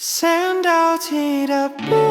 send out it up.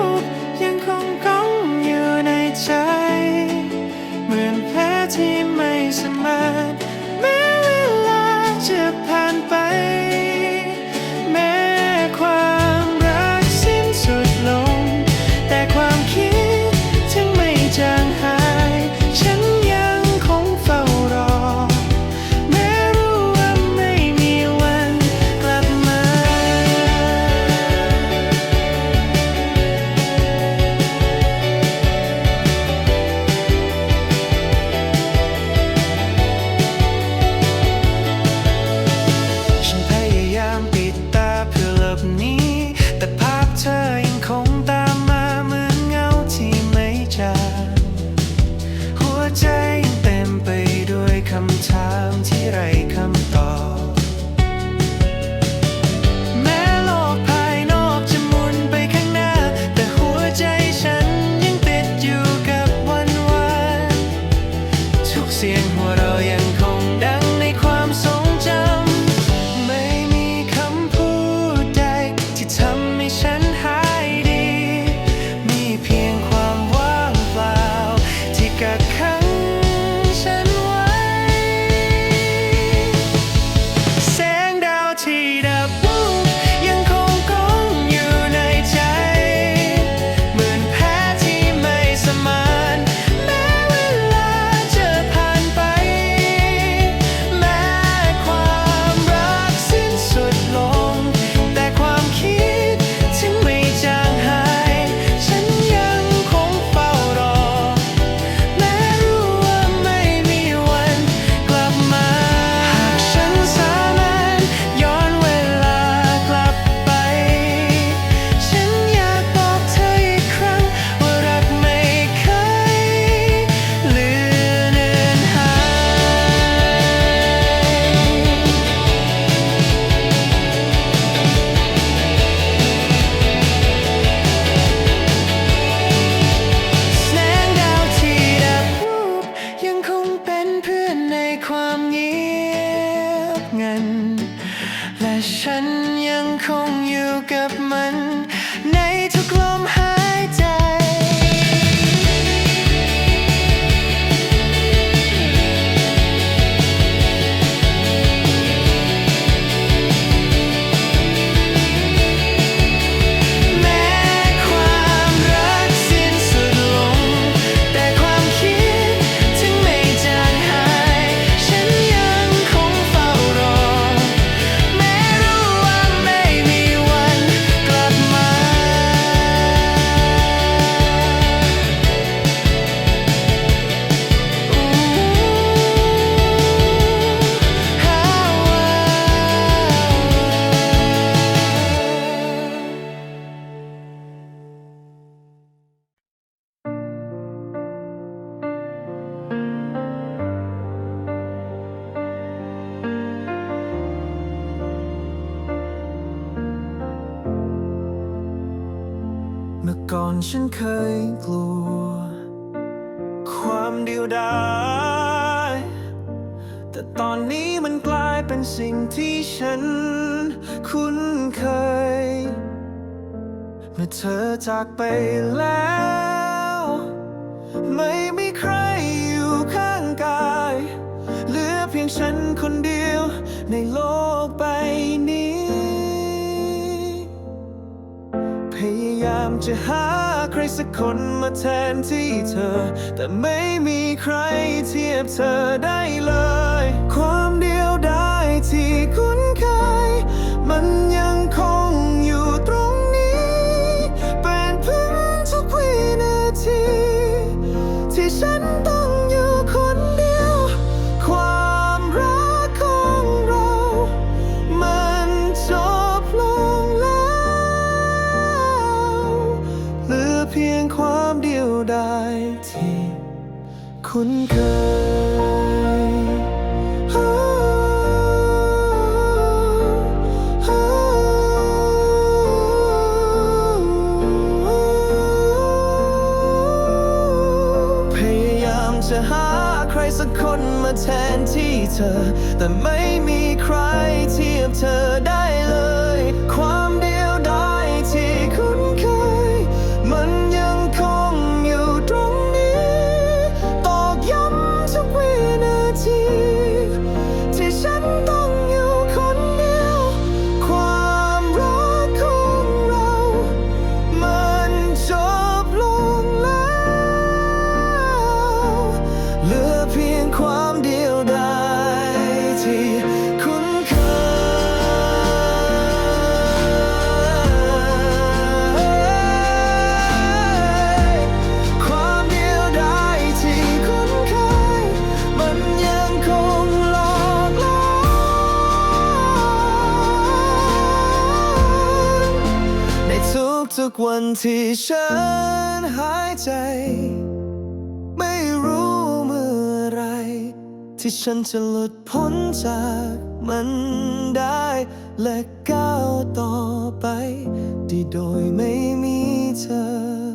กับมัน ในทุกลมห ก่อนฉันเคยกลัว ความเดียวดายแต่ตอนนี้มันกลายเป็นสิ่งที่ฉัน คุ้นเคย เมื่อเธอจากไปแล้ว ไม่มีใครอยู่ข้างกาย เหลือเพียงฉันคนเดียวในโลก จะหาใครสักคนมาแทนที่เธอ แต่ไม่มีใครเทียบเธอได้เลย ความเดียวดายที่คุ้นเคย มันยัง water that ที่ฉันหายใจ ไม่รู้เมื่อไร ที่ฉันจะหลุดพ้นจากมันได้ และก้าวต่อไป ที่โดยไม่มีเธอ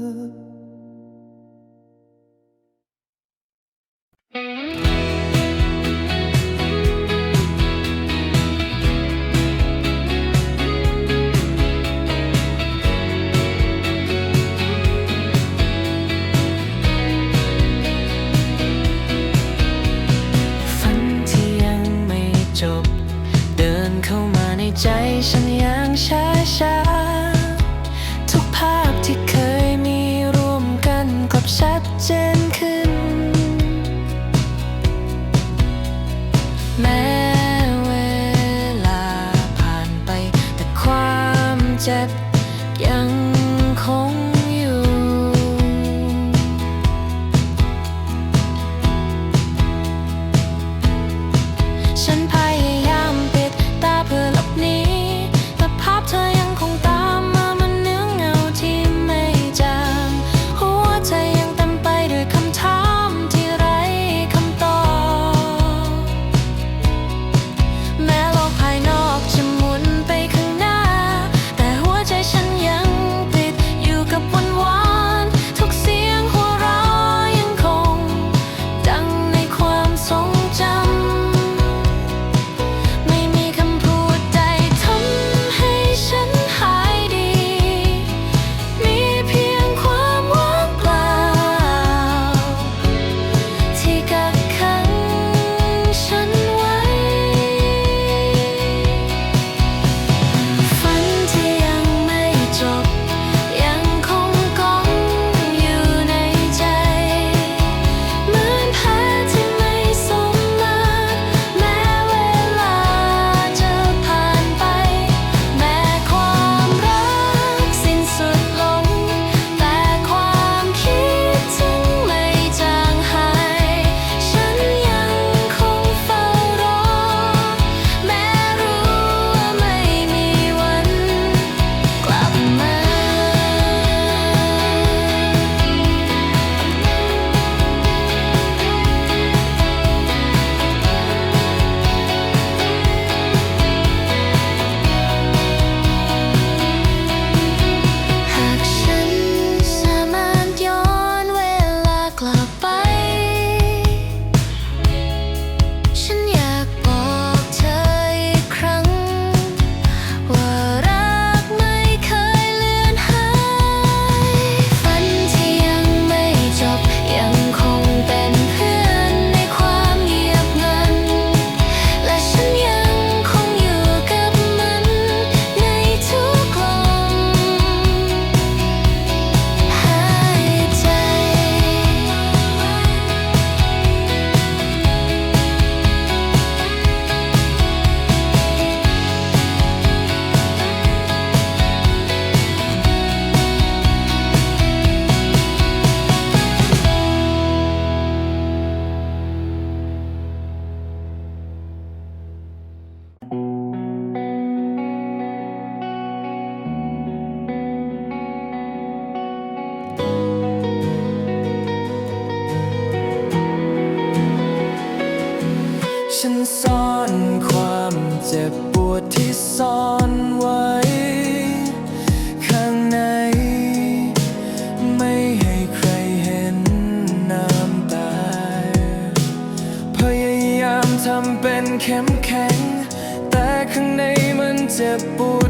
ฉันซ่อนความเจ็บปวดที่ซ่อน tempo